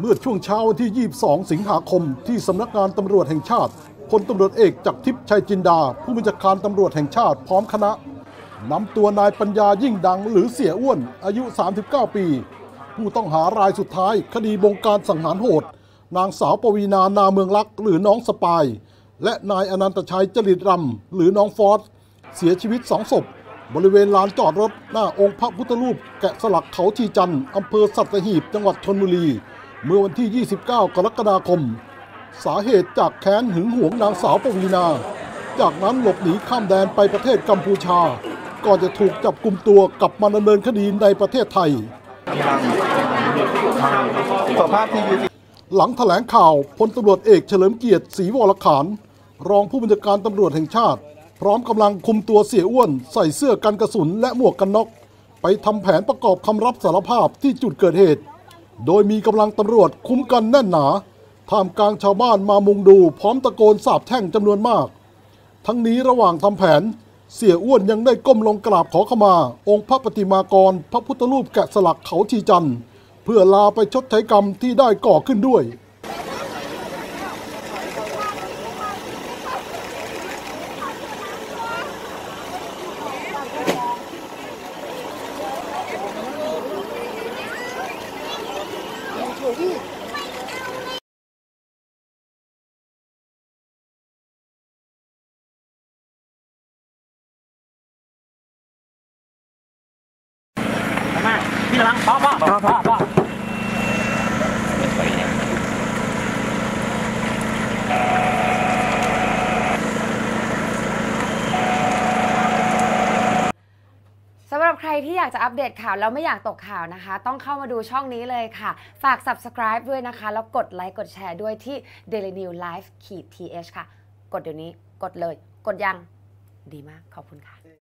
เมื่อช่วงเช้าวันที่ 22 สิงหาคม ที่สำนักงานตำรวจแห่งชาติพลตำรวจเอกจากทิพย์ชัยจินดา ผู้บัญชาการตำรวจแห่งชาติพร้อมคณะนำตัวนายปัญญายิ่งดังหรือเสียอ้วน อายุ 39 ปี ผู้ต้องหารายสุดท้าย คดีบงการสังหารโหด นางสาวปวีนานาเมืองลักษ์หรือน้องสปาย และนายอนันตชัยจริตรำหรือน้องฟอสเสียชีวิตสองศพ บริเวณลานจอดรถ หน้าองค์พระพุทธรูป แกะสลักเขาชีจันทร์อำเภอสัตหีบจังหวัดชนบุรี เมื่อวันที่ 29 กรกฎาคม สาเหตุจากแค้นหึงหวงนางสาวปวีนา จากนั้นหลบหนีข้ามแดนไปประเทศกัมพูชา ก่อนจะถูกจับกลุ่มตัวกลับมาดำเนินคดีในประเทศไทย หลังแถลงข่าวพลตำรวจเอกเฉลิมเกียรติศรีวรขานรองผู้บัญชาการตำรวจแห่งชาติ พร้อมกำลังคุมตัวเสียอ้วน ใส่เสื้อกันกระสุนและหมวกกันน็อกไปทำแผนประกอบคำรับสารภาพที่จุดเกิดเหตุ โดยมีกำลังตำรวจคุ้มกันแน่นหนาท่ามกลางชาวบ้านมามุงดูพร้อมตะโกนสาบแช่งจำนวนมาก ทั้งนี้ระหว่างทำแผน เสียอ้วนยังได้ก้มลงกราบขอขมา องค์พระปฏิมากร พระพุทธรูปแกะสลักเขาชีจันทร์เพื่อลาไปชดใช้กรรมที่ได้ก่อขึ้นด้วย พี่ระวังพ่อพ่อพ่อพ่อพ่อสำหรับใครที่อยากจะอัปเดตข่าวแล้วไม่อยากตกข่าวนะคะ ต้องเข้ามาดูช่องนี้เลยค่ะ ฝาก subscribe ด้วยนะคะ แล้วกดไลค์กดแชร์ด้วยที่ daily new life ขีด th ค่ะ กดเดี๋ยวนี้กดเลย กดยังดีมากขอบคุณค่ะ